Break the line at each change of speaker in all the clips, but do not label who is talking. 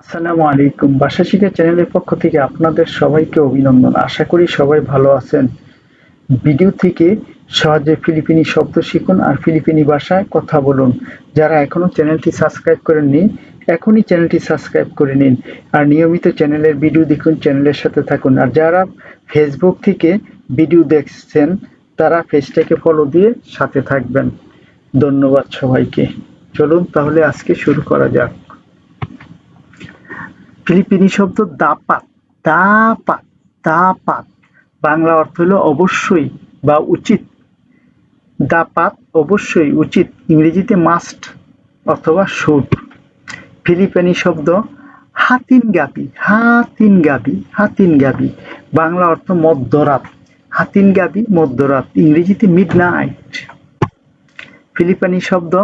আসসালামু আলাইকুম। বাসা শিখা চ্যানেলের পক্ষ থেকে আপনাদের সবাইকে অভিনন্দন। আশা করি সবাই ভালো আছেন। ভিডিও থেকে সহজে ফিলিপিনি শব্দ শিখুন আর ফিলিপিনি ভাষায় কথা বলুন। যারা এখনও চ্যানেলটি সাবস্ক্রাইব করেননি, এখনই চ্যানেলটি সাবস্ক্রাইব করে নিন আর নিয়মিত চ্যানেলের ভিডিও দেখুন, চ্যানেলের সাথে থাকুন। আর যারা ফেসবুক থেকে ভিডিও দেখছেন, তারা পেজটাকে ফলো দিয়ে সাথে থাকবেন। ধন্যবাদ সবাইকে। চলুন তাহলে আজকে শুরু করা যাক। ফিলিপিনি শব্দ দাপাত দাপাত দাপাত। বাংলা অর্থ হলো অবশ্যই বা উচিত। দাপাত অবশ্যই উচিত, ইংরেজিতে মাস্ট অথবা শুড ফিলিপিনি শব্দ হাতিন গাবি হাতিন গাবি হাতিন গাবি বাংলা অর্থ মধ্যরাত হাতিন গাবি মধ্যরাত। ইংরেজিতে মিড নাইট ফিলিপিনি শব্দ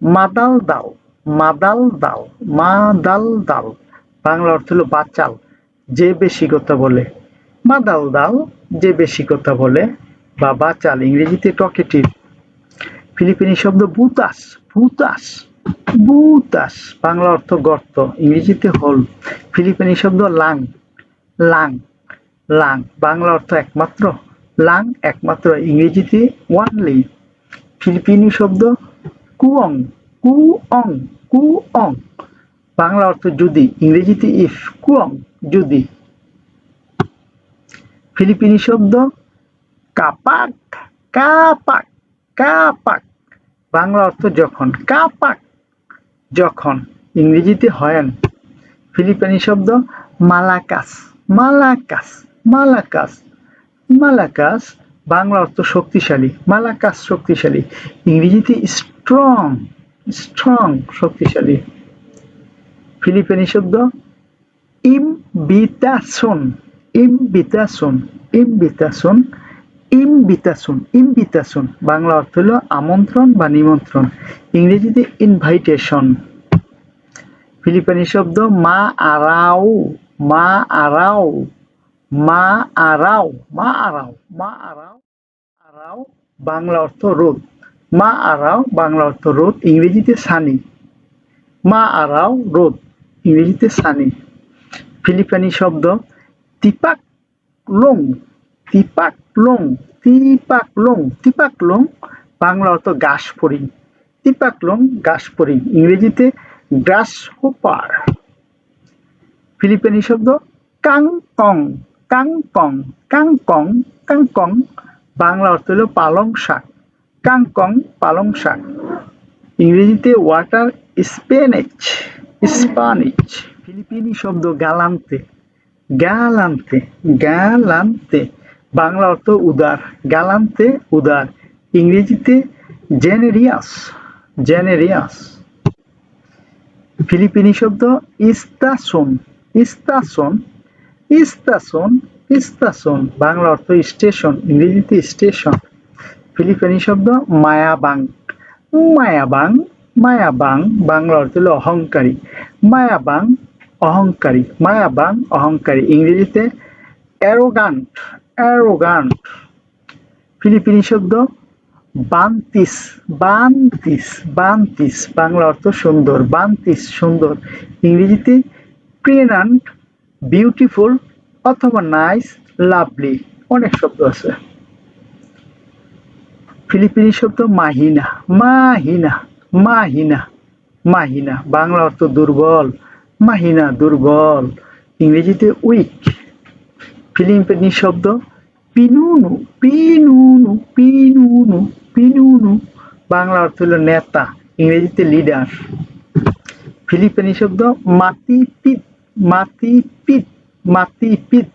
মাদাল দাও মাদাল দাও মাদাল দাও বাংলা অর্থ হলো বাচাল, যে বেশি কথা বলে। মাদাল দাল দাল যে বেশি কথা বলে, বা বাচাল, ইংরেজিতে টকেটিভ। ফিলিপিনি শব্দ বুতাস বুতাস বুতাস বাংলা অর্থ গর্ত, ইংরেজিতে হোল। ফিলিপিনি শব্দ লাং লাং লাং। বাংলা অর্থ একমাত্র, লাং একমাত্র, ইংরেজিতে ওয়ানলি ফিলিপিনি শব্দ কুয়ং কুয়ং কুয়ং। বাংলা অর্থ যদি, ইংরেজিতে ইফ কুয়ং যদি। ফিলিপিনি শব্দ কাপাক কাপাক কাপাক। বাংলা অর্থ যখন, কাপাক যখন, ইংরেজিতে হয়ন। ফিলিপিনি শব্দ মালাকাস মালাকাস মালাকাস মালাকাস। বাংলা অর্থ শক্তিশালী, মালাকাস শক্তিশালী। ইংরেজিতে স্ট্রং স্ট্রং শক্তিশালী। ফিলিপিনি শব্দ ইমবিতাসন ইমবিতাসন ইমবিতাসন ইমবিতাসন ইমবিতাসন। বাংলা অর্থ হলো আমন্ত্রণ বা নিমন্ত্রণ। ইংরেজিতে ইনভাইটেশন ফিলিপিনি শব্দ মা আরাও মা আরাও মা আরাও মা আরাও মা আরাও আরাও, বাংলা অর্থ রোদ। মা আরাও, বাংলা অর্থ রোদ। ইংরেজিতে সানি। মা আরাও, রোদ। ইংরেজিতে সানি। ফিলিপানি শব্দ তিপাক লোং তিপাক লোং তিপাক লং তিপাক লোং বাংলা অর্থ গাছ ফড়িং তিপাক লোং গাছ ফড়িং ইংরেজিতে গ্রাস হোপার ফিলিপানি শব্দ কাং কং কাং কং কাং কং কাং কং বাংলা অর্থ হলো পালং শাক কাং কং পালং শাক। ইংরেজিতে ওয়াটার স্পেনেচ। স্পানিচ ফিলিপিনি শব্দ গালান্তে। গালান্তে গালান্তে। বাংলা অর্থ উদার। গালান্তে, উদার। ইংরেজিতে জেনেরিয়াস জেনেরিয়াস ফিলিপিনি শব্দ ইস্তাসন ইস্তাসন ইস্তাসন ইস্তাসন। বাংলা অর্থ স্টেশন, ইংরেজিতে স্টেশন। ফিলিপিনি শব্দ মায়াবাং মায়াবাং মায়াবাং বাংলা অর্থ হলো অহংকারী। মায়াবাং অহংকারী। মায়াবাং অহংকারী। ইংরেজিতে অ্যারোগান্ট অ্যারোগান্ট ফিলিপিনি শব্দ বান্তিস বান্তিস বান্তিস। বাংলা অর্থ সুন্দর, বান্তিস, সুন্দর। ইংরেজিতে প্রেনান্ট বিউটিফুল অথবা নাইস লাভলি অনেক শব্দ আছে। ফিলিপিনি শব্দ মাহিনা মাহিনা। মাহিনা মাহিনা, বাংলা অর্থ দুর্বল, মাহিনা দুর্বল, ইংরেজিতে উইক ফিলিপিনি শব্দ পিনুনু পিনুনু পিনুনু পিনুনু, বাংলা অর্থ হলো নেতা, ইংরেজিতে লিডার ফিলিপিনি শব্দ মাতি পিত মাতি পিত মাতি পিত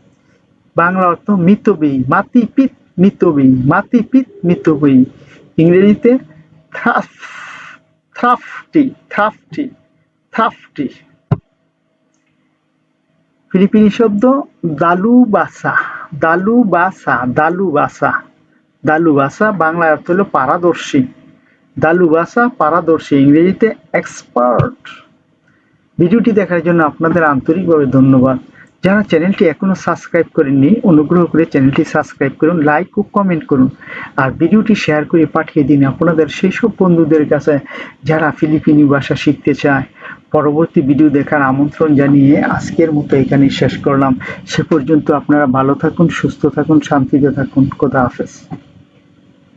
বাংলা অর্থ মিতবী মাতি পিত মিতবী মাতি পিত মিতবী ইংরেজিতে থ্রাফ থ্রাফটি থ্রাফটি থ্রাফটি ফিলিপিনি শব্দ দালুবাসা দালুবাসা দালুবাসা। দালুবাসা বাংলা অর্থ হলো পারদর্শী। দালুবাসা পারদর্শী, ইংরেজিতে এক্সপার্ট ভিডিওটি দেখার জন্য আপনাদের আন্তরিকভাবে ধন্যবাদ। যারা চ্যানেলটি এখনও সাবস্ক্রাইব করেননি, অনুগ্রহ করে চ্যানেলটি সাবস্ক্রাইব করুন, লাইক ও কমেন্ট করুন। আর ভিডিওটি শেয়ার করে পাঠিয়ে দিন আপনাদের সেই সব বন্ধুদের কাছে যারা ফিলিপিনি ভাষা শিখতে চায়। পরবর্তী ভিডিও দেখার আমন্ত্রণ জানিয়ে আজকের মতো এখানেই শেষ করলাম। সে পর্যন্ত আপনারা ভালো থাকুন, সুস্থ থাকুন, শান্তিতে থাকুন। খোদা হাফেজ।